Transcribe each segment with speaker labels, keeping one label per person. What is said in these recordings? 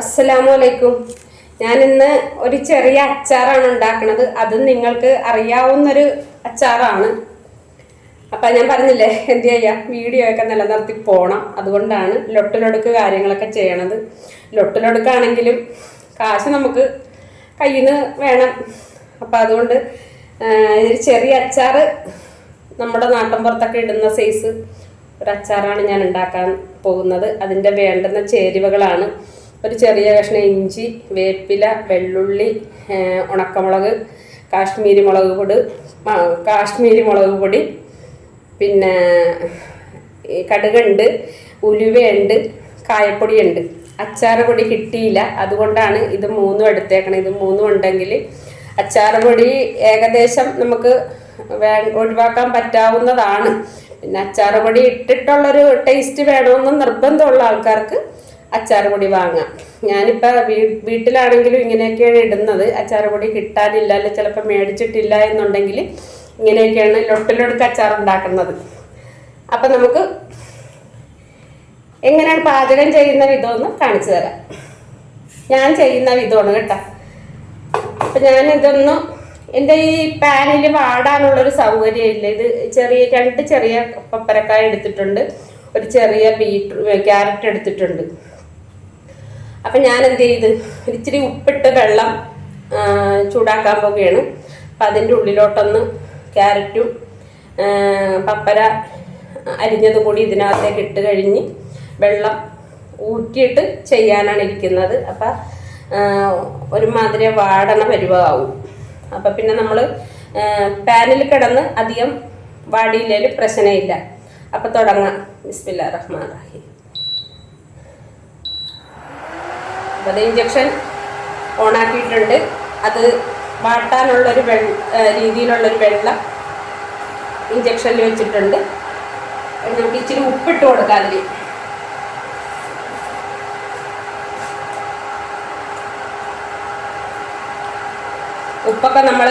Speaker 1: അസ്സലാമു അലൈക്കും ഞാൻ ഇന്ന് ഒരു ചെറിയ അച്ചാറാണ് ഉണ്ടാക്കുന്നത് അത് നിങ്ങൾക്ക് അറിയാവുന്നൊരു അച്ചാറാണ്. അപ്പം ഞാൻ പറഞ്ഞില്ലേ എന്ത് ചെയ്യാം വീഡിയോ ഒക്കെ നിലനിർത്തി പോകണം അതുകൊണ്ടാണ് ലൊട്ടിലൊടുക്ക് കാര്യങ്ങളൊക്കെ ചെയ്യണത്. ലൊട്ടിലൊടുക്കാണെങ്കിലും കാശ് നമുക്ക് കയ്യിൽ നിന്ന് വേണം. അപ്പം അതുകൊണ്ട് ചെറിയ അച്ചാറ് നമ്മുടെ നാട്ടിൻപുറത്തൊക്കെ ഇടുന്ന സൈസ് ഒരു അച്ചാറാണ് ഞാൻ ഉണ്ടാക്കാൻ പോകുന്നത്. അതിന്റെ വേണ്ടുന്ന ചേരുവകളാണ്. ഒരു ചെറിയ കഷ്ണം ഇഞ്ചി വേപ്പില വെള്ളുള്ളി ഉണക്കമുളക് കാശ്മീരി മുളക് പൊടി കാശ്മീരി മുളക് പൊടി പിന്നെ കടുകുണ്ട് ഉലുവയുണ്ട് കായപ്പൊടിയുണ്ട്. അച്ചാറ് പൊടി കിട്ടിയില്ല. അതുകൊണ്ടാണ് ഇത് മൂന്നും എടുത്തേക്കണം. ഇത് മൂന്നും ഉണ്ടെങ്കിൽ അച്ചാറുപൊടി ഏകദേശം നമുക്ക് വേ ഒഴിവാക്കാൻ പറ്റാവുന്നതാണ്. പിന്നെ അച്ചാറുപൊടി ഇട്ടിട്ടുള്ളൊരു ടേസ്റ്റ് വേണമെന്ന് നിർബന്ധമുള്ള ആൾക്കാർക്ക് അച്ചാറ് പൊടി വാങ്ങാം. ഞാനിപ്പോൾ വീ വീട്ടിലാണെങ്കിലും ഇങ്ങനെയൊക്കെയാണ് ഇടുന്നത്. അച്ചാറ് പൊടി കിട്ടാനില്ല അല്ലെ ചിലപ്പോൾ മേടിച്ചിട്ടില്ല എന്നുണ്ടെങ്കിൽ ഇങ്ങനെയൊക്കെയാണ് ലൊട്ടിലൊടുക്ക് അച്ചാർ ഉണ്ടാക്കുന്നത് അപ്പം നമുക്ക് എങ്ങനെയാണ് പാചകം ചെയ്യുന്ന വിധമെന്ന് കാണിച്ചു തരാം. ഞാൻ ചെയ്യുന്ന വിധമാണ് കേട്ടോ. അപ്പം ഞാനിതൊന്ന് എന്റെ ഈ പാനിൽ വാടാനുള്ളൊരു സൗകര്യം ഇല്ല ഇത് ചെറിയ രണ്ട് ചെറിയ പപ്പരക്കായ എടുത്തിട്ടുണ്ട്. ഒരു ചെറിയ ബീറ്റ് ക്യാരറ്റ് എടുത്തിട്ടുണ്ട്. അപ്പം ഞാൻ എന്ത് ചെയ്ത്? ഇച്ചിരി ഉപ്പിട്ട് വെള്ളം ചൂടാക്കാൻ പോവുകയാണ്. അപ്പം അതിന്റെ ഉള്ളിലോട്ടൊന്ന് ക്യാരറ്റും പപ്പര അരിഞ്ഞത് കൂടി ഇതിനകത്തേക്ക് ഇട്ട് കഴിഞ്ഞ് വെള്ളം ഊറ്റിയിട്ട് ചെയ്യാനാണ് ഇരിക്കുന്നത്. അപ്പം ഒരുമാതിരി വാടണ പരുവാകും അപ്പം പിന്നെ നമ്മൾ പാനിൽ കിടന്ന് അധികം വാടിയില്ലേലും പ്രശ്നമില്ല. അപ്പം തുടങ്ങാം. ബിസ്മില്ല റഹ്മാൻ റഹീം. അത് ഇഞ്ചക്ഷൻ ഓണാക്കിയിട്ടുണ്ട് അത് വാട്ടാനുള്ളൊരു വെള്ള രീതിയിലുള്ളൊരു വെള്ളം ഇഞ്ചക്ഷനിൽ വെച്ചിട്ടുണ്ട്. നമുക്ക് ഇച്ചിരി ഉപ്പിട്ട് കൊടുക്കാം അതിൽ ഉപ്പൊക്കെ നമ്മൾ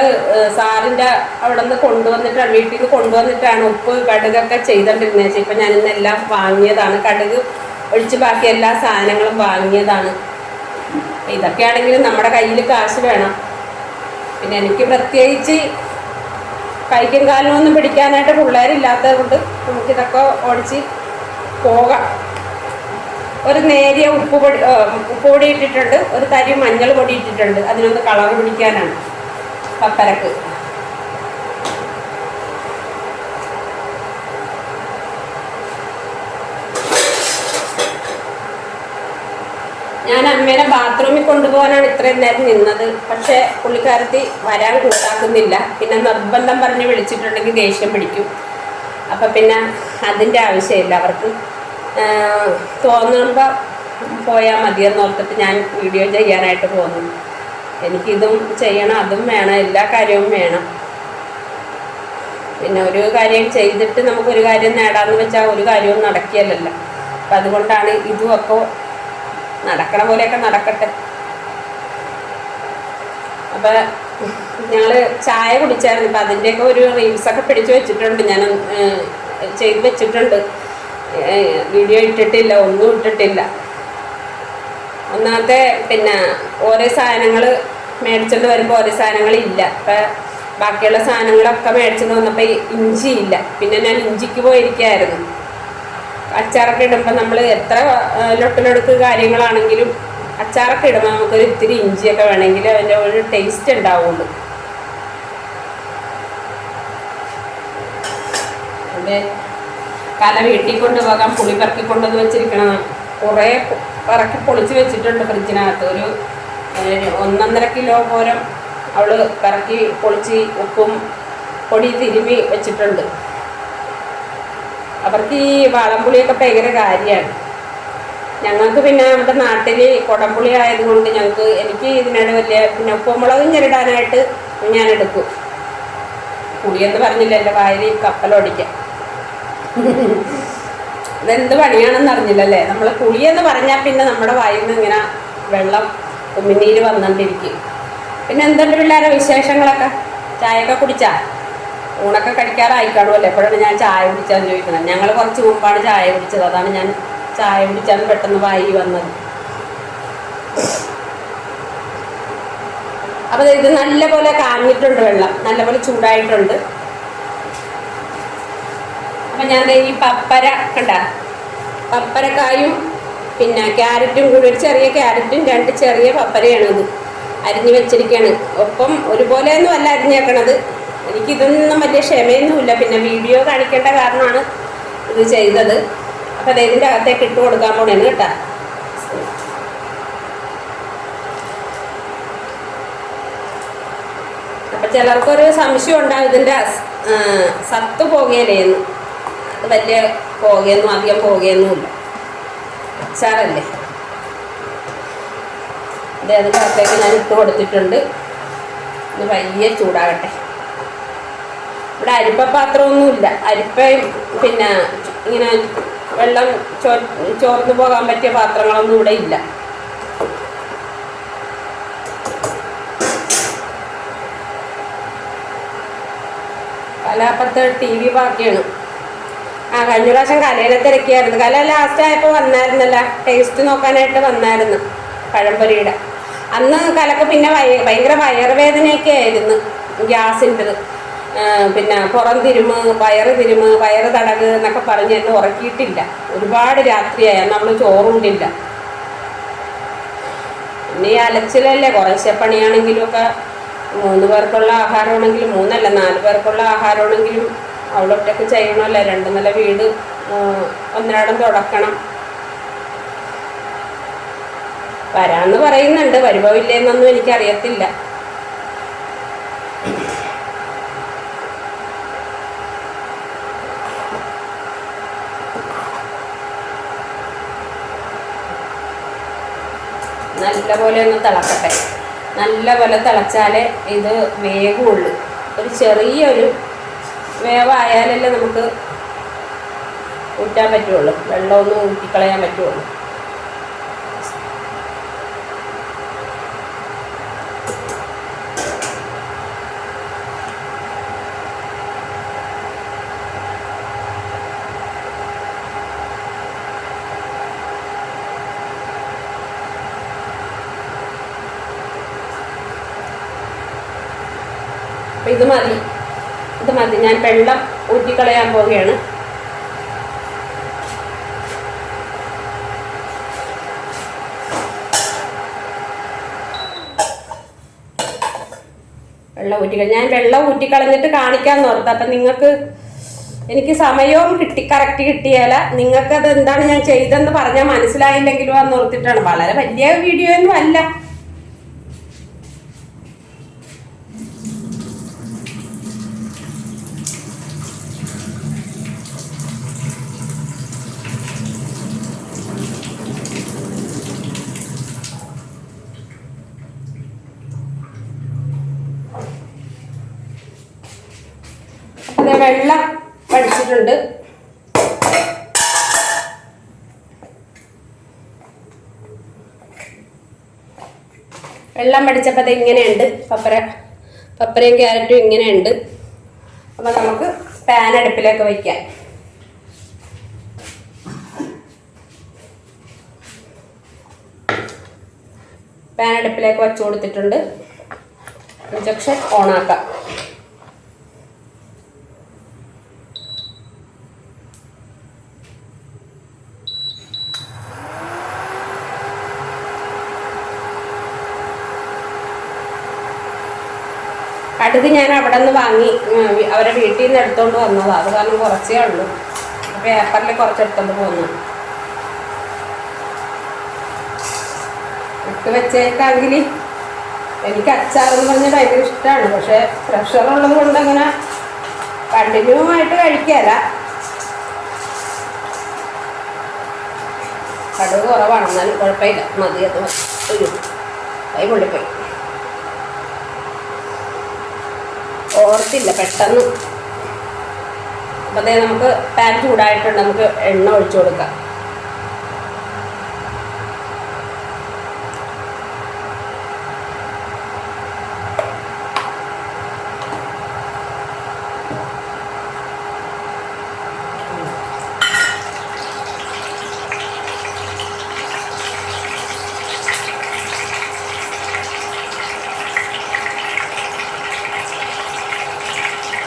Speaker 1: സാറിന്റെ അവിടെ നിന്ന് കൊണ്ടുവന്നിട്ടാണ് വീട്ടിൽ നിന്ന് കൊണ്ടുവന്നിട്ടാണ് ഉപ്പ് കടുകൊക്കെ ചെയ്തോണ്ടിരുന്നത്. ഇപ്പം ഞാൻ ഇന്നെല്ലാം വാങ്ങിയതാണ്. കടുക് ഒഴിച്ച് ബാക്കി എല്ലാ സാധനങ്ങളും വാങ്ങിയതാണ്. ഇതൊക്കെ ആണെങ്കിലും നമ്മുടെ കയ്യിൽ കാശ് വേണം. പിന്നെ എനിക്ക് പ്രത്യേകിച്ച് കൈക്കും കാലും ഒന്നും പിടിക്കാനായിട്ട് പിള്ളേരില്ലാത്തത് കൊണ്ട് നമുക്കിതൊക്കെ ഓടിച്ച് പോകാം. ഒരു നേരിയ ഉപ്പ് പൊടി ഉപ്പ് പൊടി ഇട്ടിട്ടുണ്ട് ഒരു തരി മഞ്ഞൾ പൊടി ഇട്ടിട്ടുണ്ട്. അതിനൊന്ന് കളർ പിടിക്കാനാണ് പപ്പരക്ക് ഞാൻ അമ്മേനെ ബാത്റൂമിൽ കൊണ്ടുപോകാനാണ് ഇത്രയും നേരം നിന്നത്. പക്ഷെ പുള്ളിക്കാരത്തി വരാൻ കൂട്ടാക്കുന്നില്ല. പിന്നെ നിർബന്ധം പറഞ്ഞ് വിളിച്ചിട്ടുണ്ടെങ്കിൽ ദേഷ്യം പിടിക്കും. അപ്പം പിന്നെ അതിന്റെ ആവശ്യമില്ല. അവർക്ക് തോന്നുമ്പോൾ പോയാൽ മതിയെന്ന് ഓർത്തിട്ട് ഞാൻ വീഡിയോ ചെയ്യാനായിട്ട് പോകുന്നു. എനിക്കിതും ചെയ്യണം അതും വേണം എല്ലാ കാര്യവും വേണം. പിന്നെ ഒരു കാര്യം ചെയ്തിട്ട് നമുക്കൊരു കാര്യം നേടാമെന്ന് വെച്ചാൽ ഒരു കാര്യവും നടക്കിയല്ലല്ലോ അപ്പം അതുകൊണ്ടാണ് ഇതുമൊക്കെ നടക്കണ പോലെയൊക്കെ നടക്കട്ടെ. അപ്പം ഞങ്ങൾ ചായ കുടിച്ചായിരുന്നു. അപ്പം അതിന്റെയൊക്കെ ഒരു റീൽസൊക്കെ പിടിച്ചു വെച്ചിട്ടുണ്ട്. ഞാൻ ചെയ്ത് വെച്ചിട്ടുണ്ട്. വീഡിയോ ഇട്ടിട്ടില്ല ഒന്നും ഇട്ടിട്ടില്ല. ഒന്നാമത്തെ പിന്നെ ഓരോ സാധനങ്ങൾ മേടിച്ചുകൊണ്ട് വരുമ്പോൾ ഓരോ സാധനങ്ങൾ ഇല്ല. അപ്പം ബാക്കിയുള്ള സാധനങ്ങളൊക്കെ മേടിച്ചുകൊണ്ട് വന്നപ്പോൾ ഇഞ്ചി ഇല്ല. പിന്നെ ഞാൻ ഇഞ്ചിക്ക് പോയിരിക്കുകയായിരുന്നു അച്ചാറൊക്കെ ഇടുമ്പോൾ നമ്മൾ എത്ര ലൊട്ടിലൊടുക്ക് കാര്യങ്ങളാണെങ്കിലും അച്ചാറൊക്കെ ഇടുമ്പോൾ നമുക്കൊരു ഇത്തിരി ഇഞ്ചിയൊക്കെ വേണമെങ്കിൽ അതിന്റെ ഒരു ടേസ്റ്റ് ഉണ്ടാവുള്ളൂ. അതെ കല വീട്ടിൽ കൊണ്ടുപോകാൻ പുളി പറക്കി കൊണ്ടുവന്ന് വെച്ചിരിക്കണം കുറേ പറക്കി പൊളിച്ച് വെച്ചിട്ടുണ്ട് ഫ്രിഡ്ജിനകത്ത്. ഒരു ഒന്നൊന്നര കിലോ പോരം അവൾ പറക്കി പൊളിച്ച് ഉപ്പും പൊടി തിരുമ്മി വെച്ചിട്ടുണ്ട്. അവർക്ക് ഈ വളംപുളിയൊക്കെ ഭയങ്കര കാര്യമാണ്. ഞങ്ങൾക്ക് പിന്നെ നമ്മുടെ നാട്ടിൽ കുടംപുളി ആയതുകൊണ്ട് ഞങ്ങൾക്ക് എനിക്ക് ഇതിനോട് വലിയ പിന്നെ ഉപ്പുമുളകും ചെരിടാനായിട്ട് ഞാൻ എടുക്കും. പുളിയെന്ന് പറഞ്ഞില്ല എന്റെ വായിൽ കപ്പലോടിക്കാൻ ഇതെന്ത് പണിയാണെന്ന് അറിഞ്ഞില്ലല്ലേ? നമ്മൾ പുളിയെന്ന് പറഞ്ഞാൽ പിന്നെ നമ്മുടെ വായിൽ നിന്ന് ഇങ്ങനെ വെള്ളം ഉമിനീര് വന്നുകൊണ്ടിരിക്കും പിന്നെ എന്തുണ്ട് പിള്ളേരെ വിശേഷങ്ങളൊക്കെ? ചായയൊക്കെ കുടിച്ചാ? ഊണൊക്കെ കഴിക്കാറായി കാണുമല്ലോ എപ്പോഴാണ് ഞാൻ ചായ കുടിച്ചാന്ന് ചോദിക്കുന്നത്. ഞങ്ങൾ കുറച്ച് മുമ്പാണ് ചായ കുടിച്ചത്. അതാണ് ഞാൻ ചായ കുടിച്ചാന്ന് പെട്ടെന്ന് വായി വന്നത്. അപ്പൊ ദേ ഇത് നല്ലപോലെ കാഞ്ഞിട്ടുണ്ട് വെള്ളം. നല്ലപോലെ ചൂടായിട്ടുണ്ട്. അപ്പൊ ഞാൻ ഈ പപ്പര കണ്ട. പപ്പരക്കായും പിന്നെ ക്യാരറ്റും കൂടി. ഒരു ചെറിയ ക്യാരറ്റും രണ്ട് ചെറിയ പപ്പരയാണ് ഇത് അരിഞ്ഞു വെച്ചിരിക്കുകയാണ് ഒപ്പം ഒരുപോലെയൊന്നും അല്ല അരിഞ്ഞേക്കണത്. എനിക്കിതൊന്നും വലിയ ക്ഷമയൊന്നുമില്ല. പിന്നെ വീഡിയോ കാണിക്കേണ്ട കാരണമാണ് ഇത് ചെയ്തത്. അപ്പം അതേതിന്റെ അകത്തേക്ക് ഇട്ട് കൊടുക്കാൻ പോണേന്ന് കേട്ടാ. അപ്പം ചിലർക്കൊരു സംശയം ഉണ്ടാവും ഇതിന്റെ സത്ത് പോകേലേന്ന് അത് വലിയ പോകയൊന്നും അധികം പോകയൊന്നുമില്ല അച്ചാറല്ലേ അതെ അതിന്റെ അകത്തേക്ക് ഞാൻ ഇട്ട് കൊടുത്തിട്ടുണ്ട്. ഇത് വലിയ ചൂടാകട്ടെ. ഇവിടെ അരിപ്പ പാത്രമൊന്നുമില്ല. അരിപ്പയും പിന്നെ ഇങ്ങനെ വെള്ളം ചോ ചോർന്നു പോകാൻ പറ്റിയ പാത്രങ്ങളൊന്നും ഇവിടെ ഇല്ല. കലാപ്പത്ത് ടി വി ബാക്കിയാണ്. ആ കഴിഞ്ഞ പ്രാവശ്യം കലയിലെ തിരക്കിയായിരുന്നു. കല ലാസ്റ്റ് ആയപ്പോൾ വന്നായിരുന്നല്ല. ടേസ്റ്റ് നോക്കാനായിട്ട് വന്നായിരുന്നു പഴംപൊരിയുടെ. അന്ന് കലക്ക് പിന്നെ ഭയങ്കര വയറുവേദനയൊക്കെ ആയിരുന്നു ഗ്യാസിന്റെത്. പിന്നെ പുറം തിരുമ് വയറ് തിരുമ് വയറ് തടക് എന്നൊക്കെ പറഞ്ഞ് എന്നെ ഉറക്കിയിട്ടില്ല. ഒരുപാട് രാത്രിയായ നമ്മൾ ചോറുണ്ടില്ല. പിന്നെ ഈ അലച്ചിലല്ലേ കുറേശ്ശെ പണിയാണെങ്കിലും ഒക്കെ മൂന്ന് പേർക്കുള്ള ആഹാരമാണെങ്കിലും മൂന്നല്ല നാല് പേർക്കുള്ള ആഹാരമാണെങ്കിലും അവിടെ ചെയ്യണമല്ല. രണ്ട് നില വീട് ഒന്നിടം തുടക്കണം. വരാന്ന് പറയുന്നുണ്ട് വരുഭവില്ലേന്നൊന്നും എനിക്കറിയത്തില്ല. നല്ല പോലെ ഒന്ന് തിളക്കട്ടെ. നല്ല പോലെ തിളച്ചാലേ ഇത് വേഗമുള്ളൂ ഒരു ചെറിയൊരു വേവായാലല്ലേ നമുക്ക് ഊറ്റാൻ പറ്റുള്ളൂ. വെള്ളമൊന്നും ഊറ്റിക്കളയാൻ പറ്റുള്ളൂ. ഇത് മതി. ഇത് മതി. ഞാൻ വെള്ളം ഊറ്റിക്കളയാൻ പോവുകയാണ്. വെള്ളം ഊറ്റിക്കള ഞാൻ വെള്ളം ഊറ്റിക്കളഞ്ഞിട്ട് കാണിക്കാൻ ഓർത്ത്. അപ്പം നിങ്ങൾക്ക് എനിക്ക് സമയവും കിട്ടി. കറക്റ്റ് കിട്ടിയാല. നിങ്ങൾക്ക് അത് എന്താണ് ഞാൻ ചെയ്തെന്ന് പറഞ്ഞാൽ മനസ്സിലായില്ലെങ്കിലും എന്ന് ഓർത്തിട്ടാണ്. വളരെ വലിയ വീഡിയോ ഒന്നും അല്ല അതെ വെള്ളം പഠിച്ചിട്ടുണ്ട് വെള്ളം പഠിച്ചപ്പോൾ അത് ഇങ്ങനെയുണ്ട് പപ്പര. പപ്പരയും ക്യാരറ്റും ഇങ്ങനെയുണ്ട്. അപ്പോൾ നമുക്ക് പാൻ അടുപ്പിലേക്ക് വയ്ക്കാം പാൻ അടുപ്പിലേക്ക് വച്ചു കൊടുത്തിട്ടുണ്ട്. ഇഞ്ചക്ഷൻ ഓണാക്കാം കടുക് ഞാൻ അവിടെ നിന്ന് വാങ്ങി അവരെ വീട്ടിൽ നിന്ന് എടുത്തോണ്ട് വന്നതാണ് അത് കാരണം കുറച്ചേ ഉള്ളൂ. പേപ്പറിൽ കുറച്ച് എടുത്തോണ്ട് പോന്നു. ഇട്ട് വെച്ചേക്കാണെങ്കിൽ എനിക്ക് അച്ചാറെന്ന് പറഞ്ഞാൽ ഭയങ്കര ഇഷ്ടമാണ് പക്ഷെ പ്രഷർ ഉള്ളത് കൊണ്ട് അങ്ങനെ കണ്ടിന്യൂ ആയിട്ട് കഴിക്കാല. കടുവ് കുറവാണ് എന്നാലും കുഴപ്പമില്ല. മതി അത് മതി. അയ്യോ കൈ കൊള്ളിപ്പോയി ഓർത്തില്ല പെട്ടെന്ന്. അപ്പം അതേ നമുക്ക് പാൻ ചൂടായിട്ടുണ്ട് നമുക്ക് എണ്ണ ഒഴിച്ചു കൊടുക്കാം.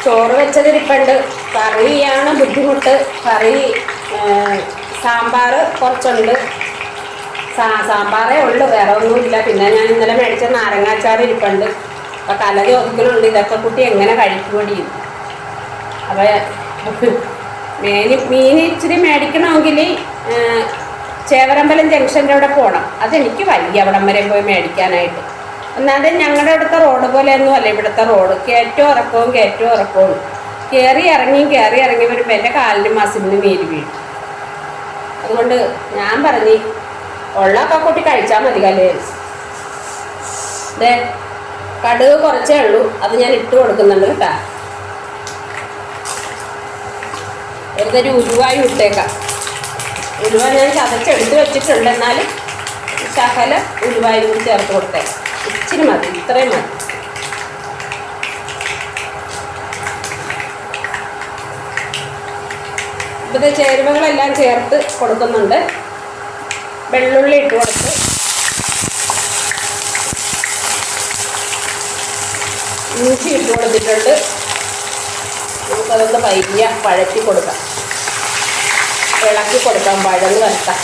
Speaker 1: ചോറ് വെച്ചതിരിപ്പുണ്ട് കറിയാണ് ബുദ്ധിമുട്ട്. കറി സാമ്പാർ കുറച്ചുണ്ട്. സാ സാമ്പാറേ ഉള്ളു. വേറെ ഒന്നുമില്ല. പിന്നെ ഞാൻ ഇന്നലെ മേടിച്ച നാരങ്ങാച്ചാർ ഇരിപ്പുണ്ട്. അപ്പം കലരി ഒതുക്കലുണ്ട് ഇതൊക്കെ കുട്ടി എങ്ങനെ കഴിക്കുമടി അപ്പോൾ മീൻ മീൻ ഇച്ചിരി മേടിക്കണമെങ്കിൽ ചേവരമ്പലം ജംഗ്ഷന്റെ അവിടെ പോകണം അതെനിക്ക് വയ്യ അവിടം വരെ പോയി മേടിക്കാനായിട്ട്. ഒന്നാമത് ഞങ്ങളുടെ ഇവിടുത്തെ റോഡ് പോലെയൊന്നും അല്ല. ഇവിടുത്തെ റോഡ് കയറ്റവും ഇറക്കവും കയറ്റവും ഇറക്കവും. കയറി ഇറങ്ങി കയറി ഇറങ്ങി വരുമ്പോൾ എന്റെ കാലിന് മസിലിന് നീര് വീഴും. അതുകൊണ്ട് ഞാൻ പറഞ്ഞു ഉള്ളൊക്കെ കൂട്ടി കഴിച്ചാൽ മതി കല്ലേ ദേ കടുക് കുറച്ചേ ഉള്ളൂ. അത് ഞാൻ ഇട്ട് കൊടുക്കുന്നുണ്ട് കേട്ടാ. വെറുതെ ഉരുവായി ഇട്ടേക്കാം ഉരുവ ഞാൻ ചതച്ചെടുത്ത് വെച്ചിട്ടുണ്ട്. എന്നാലും ശകല ഉരുവായി കൂടി ചേർത്ത് കൊടുത്തേക്കാം. ഇച്ചിരി മതി ഇത്രയും മതി. ഇപ്പോഴത്തെ ചേരുവകളെല്ലാം ചേർത്ത് കൊടുക്കുന്നുണ്ട്. വെള്ളുള്ളി ഇട്ട് കൊടുത്ത്. ഇഞ്ചി ഇട്ട് കൊടുത്തിട്ടുണ്ട്. നമുക്കതൊന്ന് പയ്യ പഴറ്റി കൊടുക്കാം. ഇളക്കി കൊടുക്കാം പഴം വരട്ടാം.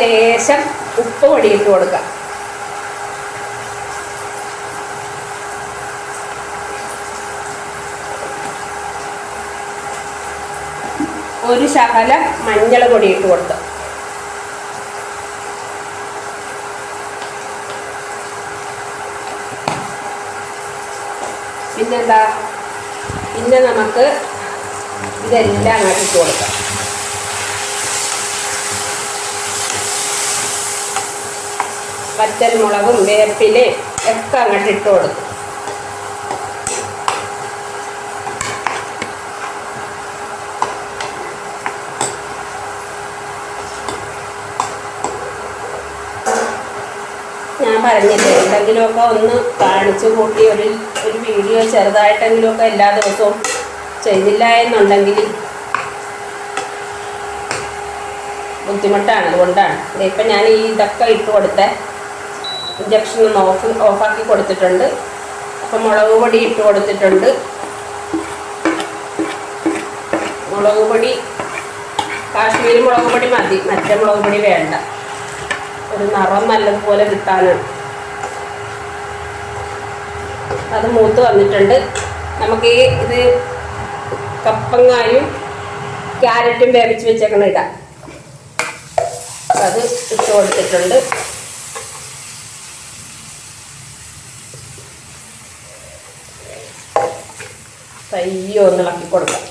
Speaker 1: ലേശം ഉപ്പ് പൊടിയിട്ട് കൊടുക്കുക ഒരു ശകലം മഞ്ഞൾ പൊടി ഇട്ട് കൊടുത്തു പിന്നെന്താ? പിന്നെ നമുക്ക് ഇതെല്ലാം അങ്ങോട്ട് ഇട്ട് കൊടുക്കാം. പച്ചമുളകും വേപ്പിലയും ഒക്കെ അങ്ങോട്ട് ഇട്ട് കൊടുക്കും ഞാൻ പറഞ്ഞില്ലേ എന്തെങ്കിലുമൊക്കെ ഒന്ന് കാണിച്ചു കൂട്ടി ഒരു ഒരു വീഡിയോ ചെറുതായിട്ടെങ്കിലുമൊക്കെ എല്ലാ ദിവസവും ചെയ്തില്ല എന്നുണ്ടെങ്കിൽ ബുദ്ധിമുട്ടാണ് അതുകൊണ്ടാണ്. ഇപ്പം ഞാൻ ഈ ഇതൊക്കെ ഇട്ട് കൊടുത്തേ. ഇഞ്ചക്ഷൻ ഒന്ന് ഓഫ് ഓഫാക്കി കൊടുത്തിട്ടുണ്ട്. അപ്പം മുളക് പൊടി ഇട്ട് കൊടുത്തിട്ടുണ്ട്. മുളക് പൊടി കാശ്മീരി മുളക് പൊടി മതി. മറ്റേ മുളക് പൊടി വേണ്ട. ഒരു നിറം നല്ലതുപോലെ കിട്ടാനാണ്. അത് മൂത്ത് വന്നിട്ടുണ്ട്. നമുക്ക് ഈ ഇത് കപ്പങ്ങായും ക്യാരറ്റും വേവിച്ച് വെച്ചേക്കണം ഇടാം. അത് ഇട്ട് കൊടുത്തിട്ടുണ്ട്. പയ്യെ ഒന്ന് ഇളക്കി കൊടുക്കാം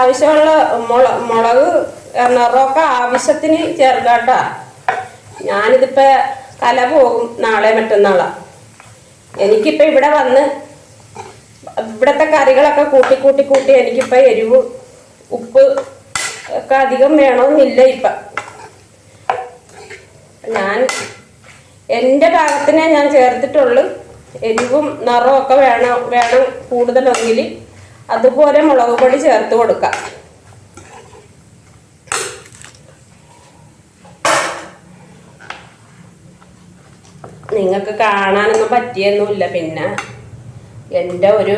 Speaker 1: ആവശ്യമുള്ള മുള മുളക് നിറമൊക്കെ ആവശ്യത്തിന് ചേർക്കട്ട. ഞാനിതിപ്പോ തല പോകും നാളെ മറ്റന്നാളാ. എനിക്കിപ്പോ ഇവിടെ വന്ന് ഇവിടുത്തെ കറികളൊക്കെ കൂട്ടി കൂട്ടി കൂട്ടി എനിക്കിപ്പോ എരിവ് ഉപ്പ് ഒക്കെ അധികം വേണമെന്നില്ല ഇപ്പ. ഞാൻ എന്റെ ഭാഗത്തിനെ ഞാൻ ചേർത്തിട്ടുള്ളൂ. എരിവും നിറവും ഒക്കെ വേണം വേണം കൂടുതലെങ്കിൽ അതുപോലെ മുളക് പൊടി ചേർത്ത് കൊടുക്കാം. നിങ്ങൾക്ക് കാണാനൊന്നും പറ്റിയൊന്നുമില്ല. പിന്നെ എന്റെ ഒരു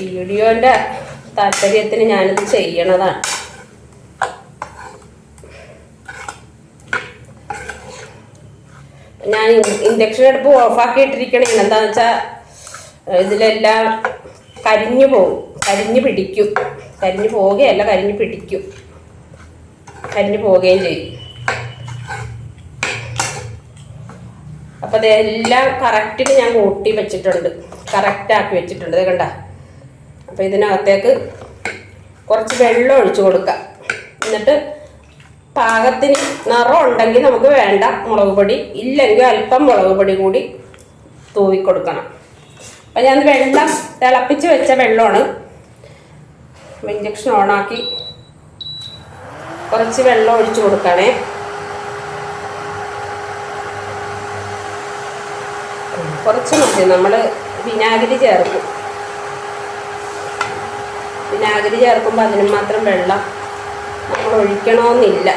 Speaker 1: വീഡിയോന്റെ താല്പര്യത്തിന് ഞാനിത് ചെയ്യണതാണ്. ഞാൻ ഇൻഡക്ഷൻ അടുപ്പ് ഓഫാക്കി ഇട്ടിരിക്കണേ എന്താണെന്ന് വെച്ചാൽ ഇതിലെല്ലാം കരിഞ്ഞു പോകും കരിഞ്ഞു പിടിക്കും. കരിഞ്ഞു പോവുകയല്ല കരിഞ്ഞു പിടിക്കും. കരിഞ്ഞു പോവുകയും ചെയ്യും. അപ്പോൾ അതെല്ലാം കറക്റ്റിന് ഞാൻ കൂട്ടി വെച്ചിട്ടുണ്ട്. കറക്റ്റ് ആക്കി വെച്ചിട്ടുണ്ട്. കണ്ട? അപ്പോൾ ഇതിനകത്തേക്ക് കുറച്ച് വെള്ളം ഒഴിച്ചു കൊടുക്കാം. എന്നിട്ട് പാകത്തിന് നിറം ഉണ്ടെങ്കിൽ നമുക്ക് വേണ്ട മുളക് പൊടി ഇല്ലെങ്കിൽ അല്പം മുളക് പൊടി കൂടി തൂവിക്കൊടുക്കണം അപ്പം ഞാൻ വെള്ളം തിളപ്പിച്ച് വെച്ച വെള്ളമാണ് ഇഞ്ചക്ഷൻ ഓണാക്കി കുറച്ച് വെള്ളം ഒഴിച്ചു കൊടുക്കണേ. കുറച്ച് മതി നമ്മൾ വിനാഗിരി ചേർക്കും. വിനാഗിരി ചേർക്കുമ്പോൾ അതിന് മാത്രം വെള്ളം നമ്മൾ ഒഴിക്കണമെന്നില്ല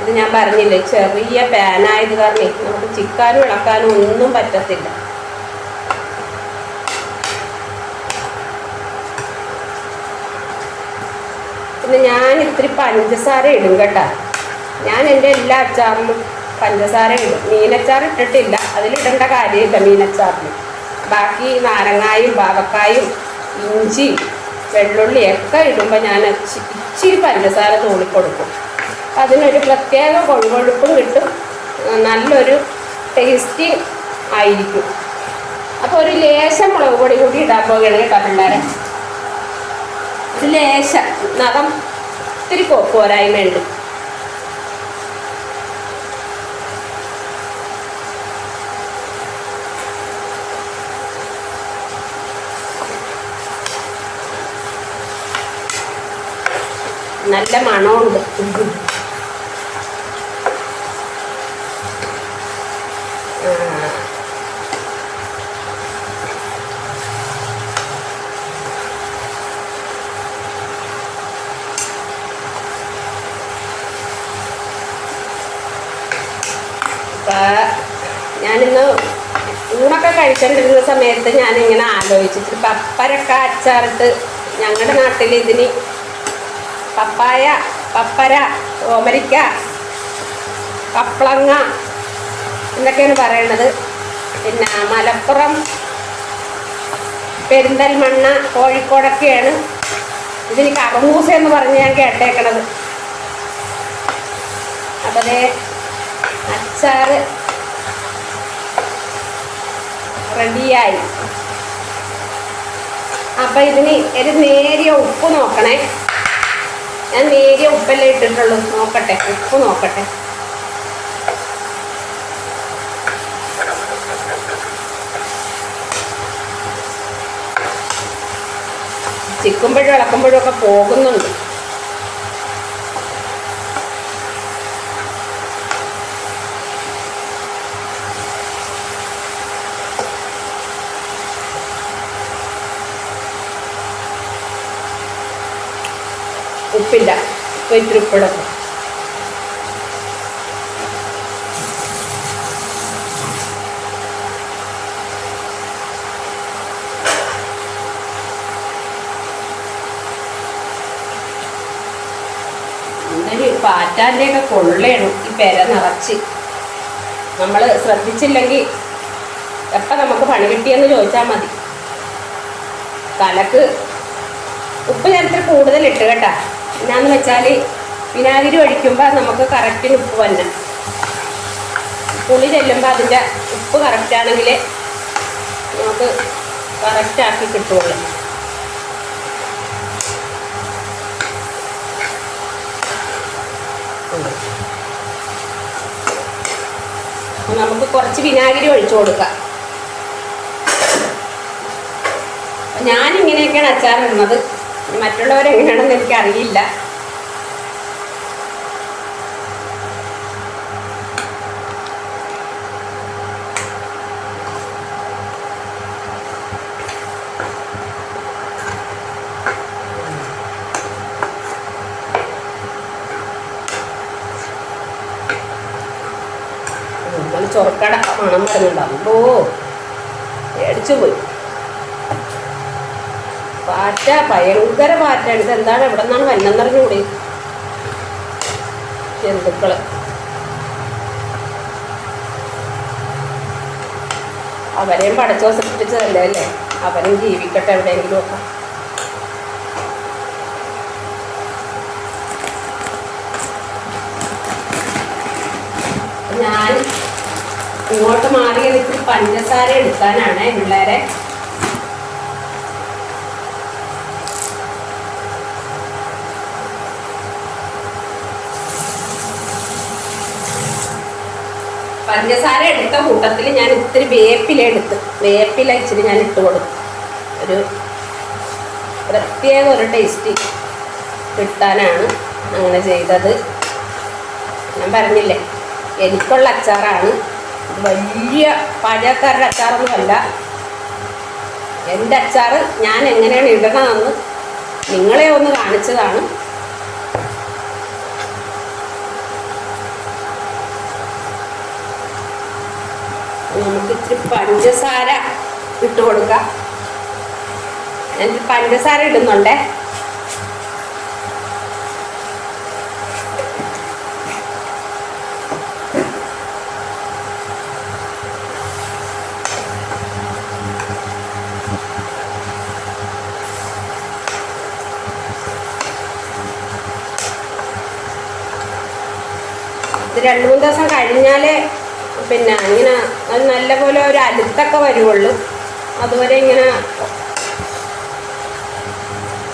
Speaker 1: ഇത് ഞാൻ പറഞ്ഞില്ലേ ചെറിയ പാനായത് കാരണം നമുക്ക് ചിക്കാനും ഇളക്കാനും ഒന്നും പറ്റത്തില്ല. പിന്നെ ഞാൻ ഇത്തിരി പഞ്ചസാര ഇടും കേട്ടോ. ഞാൻ എന്റെ എല്ലാ അച്ചാറിലും പഞ്ചസാര ഇടും. മീനച്ചാർ ഇട്ടിട്ടില്ല. അതിലിടേണ്ട കാര്യമില്ല മീനച്ചാറിൽ ബാക്കി നാരങ്ങായും പാവക്കായും വെള്ളുള്ളി ഒക്കെ ഇടുമ്പോൾ ഞാൻ ഇച്ചി- ഇച്ചിരി പഞ്ചസാര തൂളിക്കൊടുക്കും അതിനൊരു പ്രത്യേക കൊഴുകൊഴുപ്പും കിട്ടും. നല്ലൊരു ടേസ്റ്റി ആയിരിക്കും. അപ്പോൾ ഒരു ലേശം മുളക് പൊടി കൂടി ഇടാൻ പോകുകയാണ് കേട്ടോ പിള്ളേരെ. ഒരു ലേശം. നഖം ഇത്തിരി പോരായ്മയുണ്ട്. നല്ല മണമുണ്ട് ഞാനിന്ന് ഊണൊക്കെ കഴിച്ചോണ്ടിരുന്ന സമയത്ത് ഞാനിങ്ങനെ ആലോചിച്ചിട്ട് പപ്പരക്ക അച്ചാറിട്ട് ഞങ്ങളുടെ നാട്ടിൽ ഇതിന് പപ്പായ പപ്പര ഓമരിക്ക കപ്ലങ്ങ എന്നൊക്കെയാണ് പറയുന്നത് പിന്നെ മലപ്പുറം പെരിന്തൽമണ്ണ കോഴിക്കോടൊക്കെയാണ് ഇതിന് കറമൂസ എന്ന് പറഞ്ഞ് ഞാൻ കേട്ടേക്കണത്. അച്ചാർ അച്ചാറ് റെഡിയായി. അപ്പം ഇതിന് ഒരു നേരിയ ഉപ്പ് നോക്കണേ. ഞാൻ നേരിയ ഉപ്പല്ലേ ഇട്ടിട്ടുള്ളൂ. നോക്കട്ടെ ഉപ്പ് നോക്കട്ടെ. ചിക്കുമ്പോഴും ഇളക്കുമ്പോഴും ഒക്കെ പോകുന്നുണ്ട്. ഉപ്പില്ല ഇപ്പൊ ഇത്തിരി ഉപ്പിടും പാറ്റാന്റെയൊക്കെ കൊള്ളയാണ് ഈ പെര നിറച്ച്. നമ്മൾ ശ്രദ്ധിച്ചില്ലെങ്കിൽ എപ്പം നമുക്ക് പണി കിട്ടിയെന്ന് ചോദിച്ചാൽ മതി. തലക്ക് ഉപ്പ് ഇത്തിരി കൂടുതൽ ഇട്ട് കേട്ടാ. എന്നാന്ന് വെച്ചാൽ വിനാഗിരി ഒഴിക്കുമ്പോൾ നമുക്ക് കറക്റ്റിന് ഉപ്പ് തന്നെ പുളി ചെല്ലുമ്പോൾ അതിന്റെ ഉപ്പ് കറക്റ്റ് ആണെങ്കിൽ നമുക്ക് കറക്റ്റ് ആക്കി കിട്ടുള്ളൂ നമുക്ക് കുറച്ച് വിനാഗിരി ഒഴിച്ചു കൊടുക്കാം. ഞാനിങ്ങനെയൊക്കെയാണ് അച്ചാർ ഇടുന്നത്. മറ്റുള്ളവരെങ്ങനെയാണെന്ന് എനിക്കറിയില്ല. ചൊറക്കട മണം വരുന്നുണ്ടാവും ഓ പേടിച്ചു പോയി. പാറ്റ ഭയങ്കര പാറ്റാണ്. ഇത് എന്താണ്? എവിടെ നിന്നാണ് വന്നെന്നറിഞ്ഞൂടി? ജന്തുക്കൾ അവരെയും പടച്ചു സൃഷ്ടിച്ചതല്ലേ അല്ലേ? അവരും ജീവിക്കട്ടെ എവിടെയെങ്കിലും ഒക്കെ. ഞാൻ ഇങ്ങോട്ട് മാറി എനിക്ക് പഞ്ചസാര എടുക്കാനാണ് പിള്ളേരെ. പഞ്ചസാര എടുത്ത കൂട്ടത്തിൽ ഞാൻ ഇത്തിരി വേപ്പില എടുത്ത് വേപ്പില ഇച്ചിരി ഞാൻ ഇട്ട് കൊടുത്തു. ഒരു പ്രത്യേക ഒരു ടേസ്റ്റ് കിട്ടാനാണ് അങ്ങനെ ചെയ്തത്. ഞാൻ പറഞ്ഞില്ലേ എനിക്കുള്ള അച്ചാറാണ്. വലിയ പാചകക്കാരുടെ അച്ചാറൊന്നുമല്ല. എന്റെ അച്ചാർ ഞാൻ എങ്ങനെയാണ് ഇടണമെന്ന് നിങ്ങളെ ഒന്ന് കാണിച്ചതാണ്. നമുക്ക് ഇച്ചിരി പഞ്ചസാര ഇട്ട് കൊടുക്കാം. ഞാൻ പഞ്ചസാര ഇടുന്നുണ്ടേ. രണ്ട് മൂന്ന് ദിവസം കഴിഞ്ഞാലേ പിന്നെ ഇങ്ങനെ അത് നല്ലപോലെ ഒരു അലുത്തൊക്കെ വരുവുള്ളൂ. അതുവരെ ഇങ്ങനെ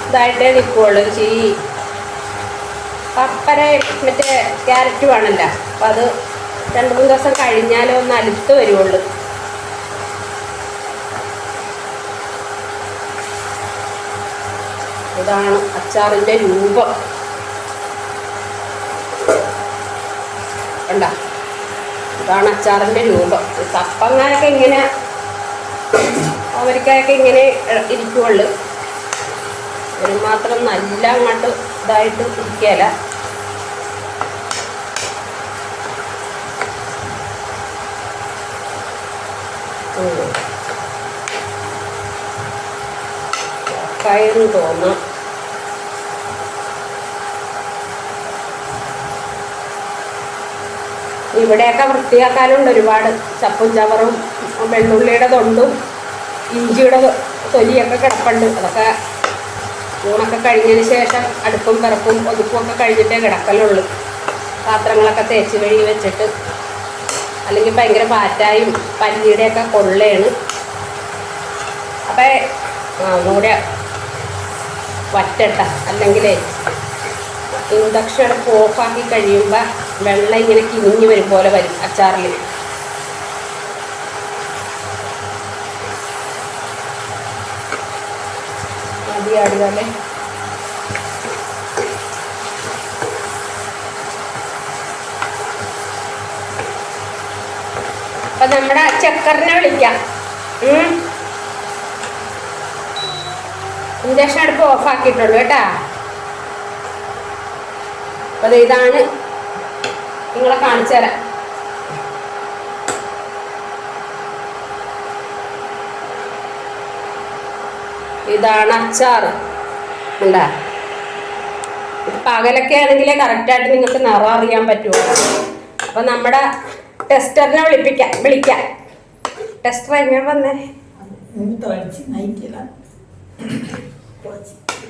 Speaker 1: ഇതായിട്ടേ നിൽക്കുകയുള്ളൂ ഈ പപ്പര മറ്റേ ക്യാരറ്റ് വേണമല്ലോ അപ്പം അത് രണ്ട് മൂന്ന് ദിവസം കഴിഞ്ഞാലേ ഒന്ന് അലുത്ത് വരുവുള്ളൂ. ഇതാണ് അച്ചാറിന്റെ രൂപം. കണ്ട? ഇതാണ് അച്ചാറിന്റെ രൂപം. ഈ ഇങ്ങനെ അവർക്കൊക്കെ ഇങ്ങനെ ഇരിക്കുള്ളൂ ഒരു മാത്രം നല്ല അങ്ങോട്ട് ഇതായിട്ട് ഇരിക്കല കയറും തോന്നാം. ഇവിടെയൊക്കെ വൃത്തിയാക്കാനുണ്ട് ഒരുപാട്. ചപ്പും ചവറും വെള്ളുള്ളിയുടെ തൊണ്ടും ഇഞ്ചിയുടെ തൊലിയൊക്കെ കിടപ്പുണ്ട്. അതൊക്കെ ഊണൊക്കെ കഴിഞ്ഞതിന് ശേഷം അടുപ്പും പിറപ്പും ഒതുപ്പും ഒക്കെ കഴിഞ്ഞിട്ടേ കിടക്കലുള്ളൂ. പാത്രങ്ങളൊക്കെ തേച്ച് കഴുകി വെച്ചിട്ട് അല്ലെങ്കിൽ ഭയങ്കര പാറ്റായും പല്ലിയുടെയൊക്കെ കൊള്ളയാണ്. അപ്പം ഒന്നുകൂടെ വറ്റട്ട. അല്ലെങ്കിൽ ഇൻഡക്ഷൻ ഓഫാക്കി കഴിയുമ്പോൾ വെള്ളം ഇങ്ങനെ കിഞ്ഞു വരും പോലെ വരും അച്ചാറിൽ മതിയാടുകല്ലേ അപ്പൊ നമ്മുടെ ചക്കറിനെ വിളിക്കാം. ഇഞ്ചക്ഷൻ ഇൻഡക്ഷൻ ഓഫ് ആക്കിയിട്ടുള്ളൂ കേട്ടാ. അപ്പൊ ഇതാണ് നിങ്ങളെ കാണിച്ചു തരാം. ഇതാണ് ഉണ്ടാ ഇത് പകലൊക്കെ ആണെങ്കിൽ കറക്റ്റായിട്ട് നിങ്ങൾക്ക് നിറം അറിയാൻ പറ്റുമോ അപ്പൊ നമ്മുടെ ടെസ്റ്ററിനെ വിളിപ്പിക്കാം. വിളിക്കാം. ടെസ്റ്റർ എങ്ങനെ വന്നേ?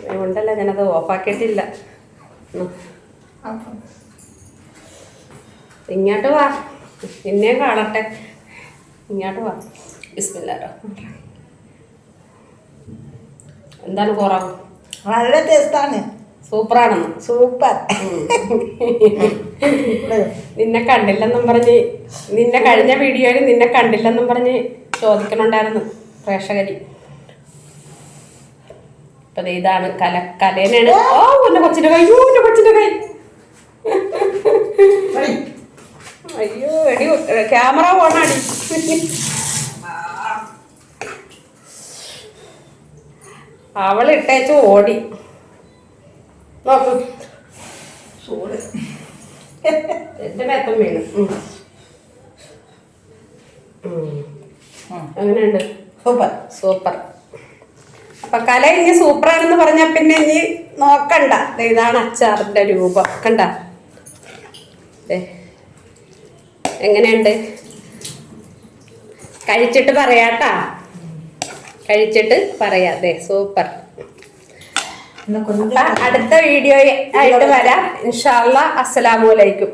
Speaker 1: അതുകൊണ്ടല്ല ഞാനത് ഓഫാക്കിയിട്ടില്ല ഇങ്ങോട്ട് വാ. പിന്നെയും കാണട്ടെ. ഇങ്ങോട്ട് വാ. ബിസ്മില്ലാരോ എന്താണ് കുറവ്
Speaker 2: വളരെ ടേസ്റ്റാണ്.
Speaker 1: സൂപ്പറാണെന്ന്.
Speaker 2: സൂപ്പർ.
Speaker 1: നിന്നെ കണ്ടില്ലെന്നും പറഞ്ഞ് നിന്നെ കഴിഞ്ഞ വീഡിയോയിൽ നിന്നെ കണ്ടില്ലെന്നും പറഞ്ഞ് ചോദിക്കണുണ്ടായിരുന്നു പ്രേക്ഷകരി. ഇപ്പൊ ദേ ഇതാണ് കല കലേനാണ് ഓ എന്റെ കൊച്ചിന്റെ കൈ. ഓ എന്റെ കൊച്ചിന്റെ കൈ. അയ്യോ എടി ക്യാമറ ഓണാടി. അവൾ ഇട്ടേച്ച് ഓടി. നോക്ക്.
Speaker 2: ചൂട്
Speaker 1: എന്റെ മേത്തം വീണു. അങ്ങനെയുണ്ട്
Speaker 2: സൂപ്പർ.
Speaker 1: സൂപ്പർ. അപ്പൊ കല ഇനി സൂപ്പറാണെന്ന് പറഞ്ഞ പിന്നെ ഇനി നോക്കണ്ട. ഇതാണ് അച്ചാറിന്റെ രൂപം. കണ്ട? ദേ. എങ്ങനെയുണ്ട്? കഴിച്ചിട്ട് പറയാട്ടാ. കഴിച്ചിട്ട് പറയാ. ദേ സൂപ്പർ. അടുത്ത വീഡിയോ ആയിട്ട് വരാം. ഇൻഷാല്ല
Speaker 2: അസ്സലാമലൈക്കും